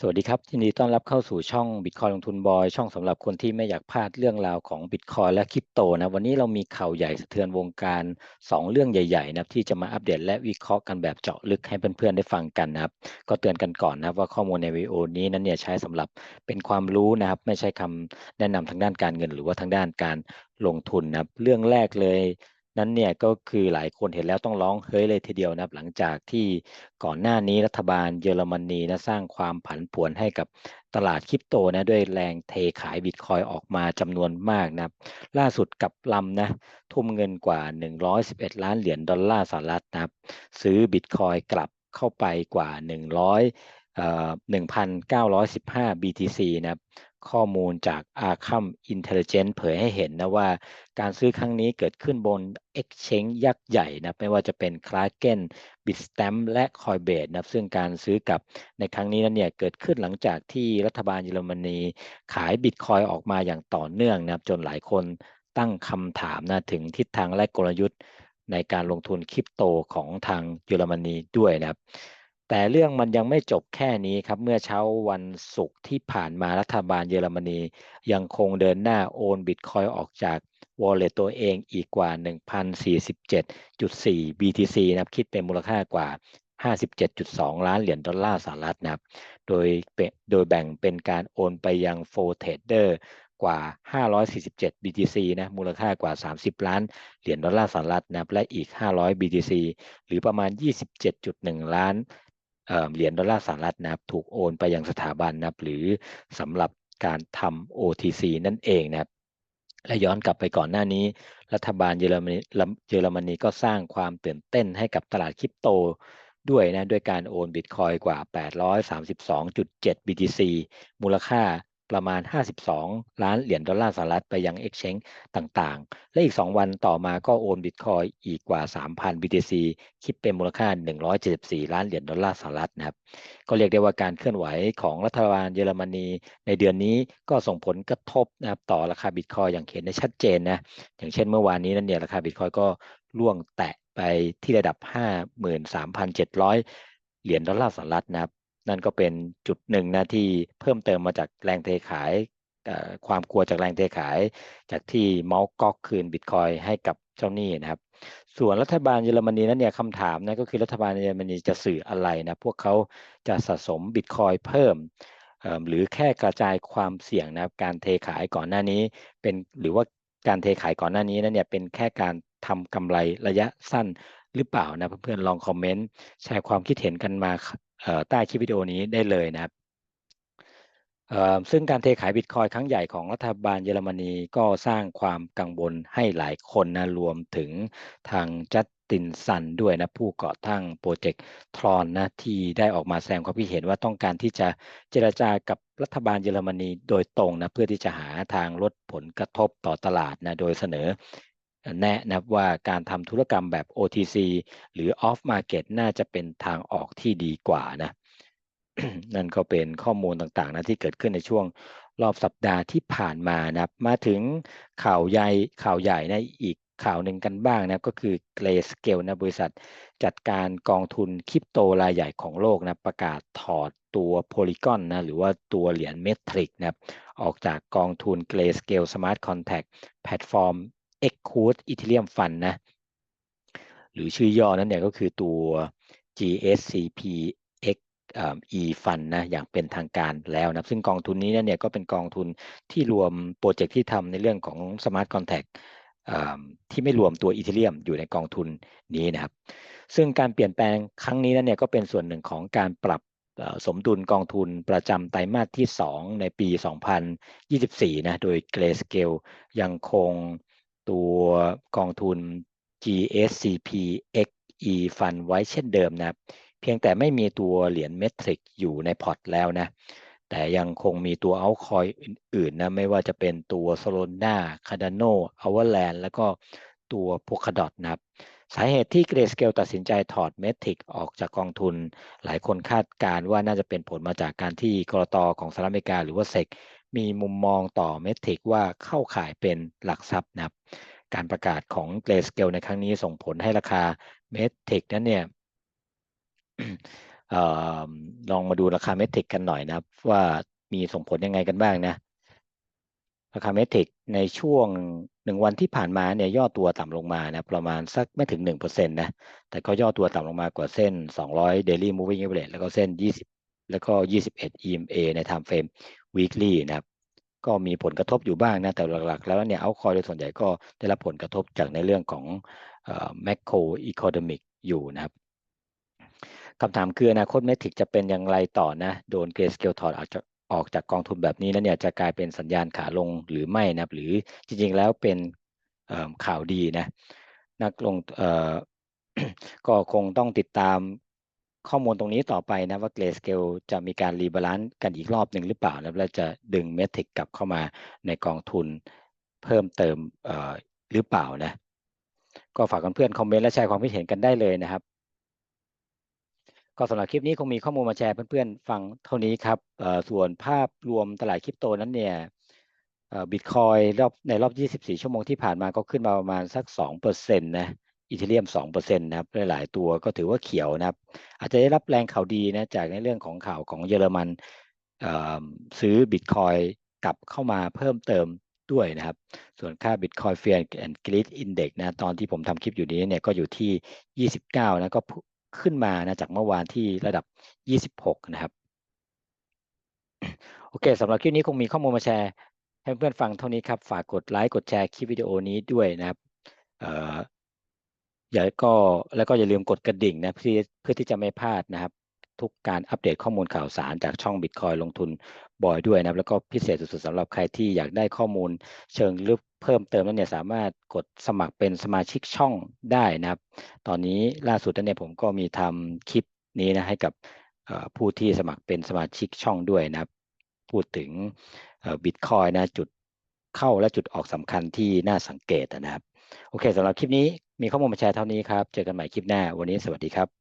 สวัสดีครับยินดีต้อนรับเข้าสู่ช่อง Bitcoin ลงทุนบอย ช่องสำหรับคนที่ไม่อยากพลาดเรื่องราวของ Bitcoin และคริปโตนะวันนี้เรามีข่าวใหญ่สะเทือนวงการ 2 เรื่องใหญ่ๆนะที่จะมาอัปเดตและวิเคราะห์กันแบบเจาะลึกให้เพื่อนๆได้ฟังกันนะครับ ก็เตือนกันก่อนนะว่าข้อมูลในวิดีโอนี้นั้นเนี่ยใช้สำหรับเป็นความรู้นะครับ ไม่ใช่คำแนะนำทางด้านการเงิน หรือว่าทางด้านการลงทุนนะครับเรื่องแรกเลย นั้นเนี่ยก็คือหลายคนเห็นแล้วต้องร้องเฮ้ยเลยทีเดียวนะครับหลังจากที่ก่อนหน้านี้รัฐบาลเยอรมนีนะสร้างความผันผวนให้กับตลาดคริปโตนะด้วยแรงเทขายบิตคอยออกมาจำนวนมากนะครับล่าสุดกับลำนะทุ่มเงินกว่า 111 ล้านเหรียญดอลลาร์สหรัฐนะครับซื้อบิตคอยกลับเข้าไปกว่า 100เอ่อ1,915 BTC นะครับ ข้อมูลจาก Arkham Intelligence เผยให้เห็นนะว่าการซื้อครั้งนี้เกิดขึ้นบน Exchange ยักษ์ใหญ่นะไม่ว่าจะเป็น Kraken, Bitstamp และ Coinbase นะซึ่งการซื้อกับในครั้งนี้นั้นเนี่ยเกิดขึ้นหลังจากที่รัฐบาลเยอรมนีขายบิตคอยออกมาอย่างต่อเนื่องนะจนหลายคนตั้งคำถามนะถึงทิศทางและกลยุทธ์ในการลงทุนคริปโตของทางเยอรมนีด้วยนะครับ แต่เรื่องมันยังไม่จบแค่นี้ครับ เมื่อเช้าวันศุกร์ที่ผ่านมารัฐบาลเยอรมนี ยังคงเดินหน้าโอนบิตคอยออกจาก wallet ตัวเองอีกกว่า 1,047.4 BTC นะครับคิดเป็นมูลค่ากว่า 57.2 ล้านเหรียญดอลลาร์สหรัฐนะครับ โดยโดยแบ่งเป็นการโอนไปยัง f o r Trader กว่า 547 BTC นะ มูลค่ากว่า 30 ล้าน เหรียญดอลลาร์สหรัฐนะ และอีก 500 BTC หรือประมาณ 27.1 ล้าน เหรียญดอลลาร์สหรัฐนะครับถูกโอนไปยังสถาบันนะครับหรือสำหรับการทำ OTC นั่นเองนะครับและย้อนกลับไปก่อนหน้านี้ รัฐบาลเยอรมนีเยอรมนีก็สร้างความตื่นเต้นให้กับตลาดคริปโตด้วยนะด้วยการโอนบิตคอยกว่า 832.7 BTC มูลค่า ประมาณ 52 ล้านเหรียญดอลลาร์สหรัฐไปยัง Exchange ต่างๆ และอีก 2 วันต่อมาก็โอนบิตคอยอีกกว่า 3,000 BTC คิดเป็นมูลค่า 174 ล้านเหรียญดอลลาร์สหรัฐนะครับ ก็เรียกได้ว่าการเคลื่อนไหวของรัฐบาลเยอรมนีในเดือนนี้ก็ส่งผลกระทบนะครับต่อราคาบิตคอยอย่างเห็นได้ชัดเจนนะ อย่างเช่นเมื่อวานนี้นั่นเนี่ยราคาบิตคอยก็ล่วงแตะไปที่ระดับ 53,700 เหรียญดอลลาร์สหรัฐนะครับ นั่นก็เป็นจุดหนึ่งนะที่เพิ่มเติมมาจากแรงเทขายความกลัวจากแรงเทขาย จากที่เมาส์ก๊อกคืนบิตคอยให้กับเจ้าหนี้นะครับ ส่วนรัฐบาลเยอรมนีนั้นเนี่ยคำถามนะก็คือรัฐบาลเยอรมนีจะสื่ออะไรนะพวกเขาจะสะสมบิตคอยเพิ่มหรือแค่กระจายความเสี่ยงนะครับการเทขายก่อนหน้านี้ เป็นหรือว่าการเทขายก่อนหน้านี้นั้นเนี่ยเป็นแค่การทำกำไรระยะสั้น หรือเปล่านะเพื่อนๆลองคอมเมนต์แชร์ความคิดเห็นกันมาใต้คลิปวิดีโอนี้ได้เลยนะครับซึ่งการเทขายบิตคอยครั้งใหญ่ของรัฐบาลเยอรมนีก็สร้างความกังวลให้หลายคนนะรวมถึงทางจัสตินซันด้วยนะผู้ก่อตั้งโปรเจกต์ทรอนนะที่ได้ออกมาแสดงความคิดเห็นว่าต้องการที่จะเจรจากับรัฐบาลเยอรมนีโดยตรงนะเพื่อที่จะหาทางลดผลกระทบต่อตลาดนะโดยเสนอ แนะนะว่าการทำธุรกรรมแบบ OTC หรือ Off Market น่าจะเป็นทางออกที่ดีกว่านะนั่นก็เป็นข้อมูลต่างๆนะที่เกิดขึ้นในช่วงรอบสัปดาห์ที่ผ่านมานะมาถึงข่าวใหญ่ข่าวใหญ่นะอีกข่าวหนึ่งกันบ้างนะก็คือ Grayscale นะบริษัทจัดการกองทุนคริปโตรายใหญ่ของโลกนะประกาศถอดตัว Polygon นะหรือว่าตัวเหรียญเมทริกนะออกจากกองทุน Grayscale Smart Contract Platform t Ethereum Fund นะ หรือชื่อย่อนั้นเนี่ยก็คือตัว GSCP X E Fund นะ อย่างเป็นทางการแล้วนะ ซึ่งกองทุนนี้เนี่ยก็เป็นกองทุนที่รวมโปรเจกต์ที่ทำในเรื่องของ Smart Contract ที่ไม่รวมตัวอีเทเรียมอยู่ในกองทุนนี้นะครับ ซึ่งการเปลี่ยนแปลงครั้งนี้นั้นเนี่ยก็เป็นส่วนหนึ่งของการปรับสมดุลกองทุนประจำไตรมาสที่ 2 ในปี 2024 นะ โดย Grayscale ยังคง ตัวกองทุน GSCP XE Fund ไว้เช่นเดิมนะครับ เพียงแต่ไม่มีตัวเหรียญเมทริกอยู่ในพอร์ตแล้วนะ แต่ยังคงมีตัวเอาคอยอื่นๆนะ ไม่ว่าจะเป็นตัวโซโลนาคาดานโนอเวอร์แลนด์แล้วก็ตัวโพคาดอทนะครับสาเหตุที่เกรสเกลตัดสินใจถอดเมทริกออกจากกองทุน หลายคนคาดการว่าน่าจะเป็นผลมาจากการที่กรตของสหรัฐอเมริกาหรือว่าเซก มีมุมมองต่อเมทริกว่าเข้าขายเป็นหลักทรัพย์นะครับ การประกาศของเกรสเกลในครั้งนี้ส่งผลให้ราคาเมทริกนั้นเนี่ยออลองมาดูราคาเมทริกกันหน่อยนะครับ ว่ามีส่งผลยังไงกันบ้างนะ ราคาเมทริกในช่วงหนึ่งวันที่ผ่านมาเนี่ยย่อตัวต่ำลงมานะประมาณสักไม่ถึง1%นะแต่ก็ย่อตัวต่ำลงมากว่าเส้น 200 daily moving average แล้วก็เส้น 20 แล้วก็ 21 EMA ใน time frame weekly นะครับ ก็มีผลกระทบอยู่บ้างนะ แต่หลักๆ แล้วเนี่ยเอาคอยโดยส่วนใหญ่ก็ได้รับผลกระทบจากในเรื่องของ macro economic อยู่นะครับคำถามคืออนาคตเมทริกจะเป็นอย่างไรต่อนะ โดนเกรสเกลถอดออกจากออกจากกองทุนแบบนี้แล้วเนี่ยจะกลายเป็นสัญญาณขาลงหรือไม่นะหรือจริงๆแล้วเป็นข่าวดีนะ นักลงก็คงต้องติดตาม ข้อมูลตรงนี้ต่อไปนะว่าเกรสเกลจะมีการรีบาลานซ์กันอีกรอบหนึ่งหรือเปล่า แล้วจะดึงเมทริกกลับเข้ามาในกองทุนเพิ่มเติมหรือเปล่านะ ก็ฝากเพื่อนๆคอมเมนต์และแชร์ความคิดเห็นกันได้เลยนะครับ ก็สำหรับคลิปนี้คงมีข้อมูลมาแชร์เพื่อนๆฟังเท่านี้ครับส่วนภาพรวมตลาดคริปโตนั้นเนี่ยบิตคอยรอบในรอบ 24 ชั่วโมงที่ผ่านมาก็ขึ้นมาประมาณสัก 2%นะ อีเทเรียม2%นะครับหลายตัวก็ถือว่าเขียวนะครับ อาจจะได้รับแรงข่าวดีนะจากในเรื่องของข่าวของเยอรมันซื้อบิตคอยกลับเข้ามาเพิ่มเติมด้วยนะครับ ส่วนค่า Bitcoin Fear and Greed Index นะตอนที่ผมทำคลิปอยู่นี้เนี่ยก็อยู่ที่ 29 นะก็ขึ้นมานะจากเมื่อวานที่ระดับ 26 นะครับ โอเคสำหรับคลิปนี้คงมีข้อมูลมาแชร์ให้เพื่อนฟังเท่านี้ครับ ฝากกดไลค์กดแชร์คลิปวิดีโอนี้ด้วยนะครับ อย่าก็แล้วก็อย่าลืมกดกระดิ่งนะเพื่อเพื่อที่จะไม่พลาดนะครับ ทุกการอัปเดตข้อมูลข่าวสารจากช่อง Bitcoin ลงทุนบ่อยด้วยนะครับ แล้วก็พิเศษสุดๆสำหรับใครที่อยากได้ข้อมูลเชิงลึกเพิ่มเติมนั้นเนี่ยสามารถกดสมัครเป็นสมาชิกช่องได้นะครับ ตอนนี้ล่าสุดนั้นเนี่ยผมก็มีทำคลิปนี้นะให้กับผู้ที่สมัครเป็นสมาชิกช่องด้วยนะครับ พูดถึงบิตคอยนะจุดเข้าและจุดออกสำคัญที่น่าสังเกตนะครับ โอเคสำหรับคลิปนี้ มีข้อมูลมาแชร์เท่านี้ครับ เจอกันใหม่คลิปหน้า วันนี้สวัสดีครับ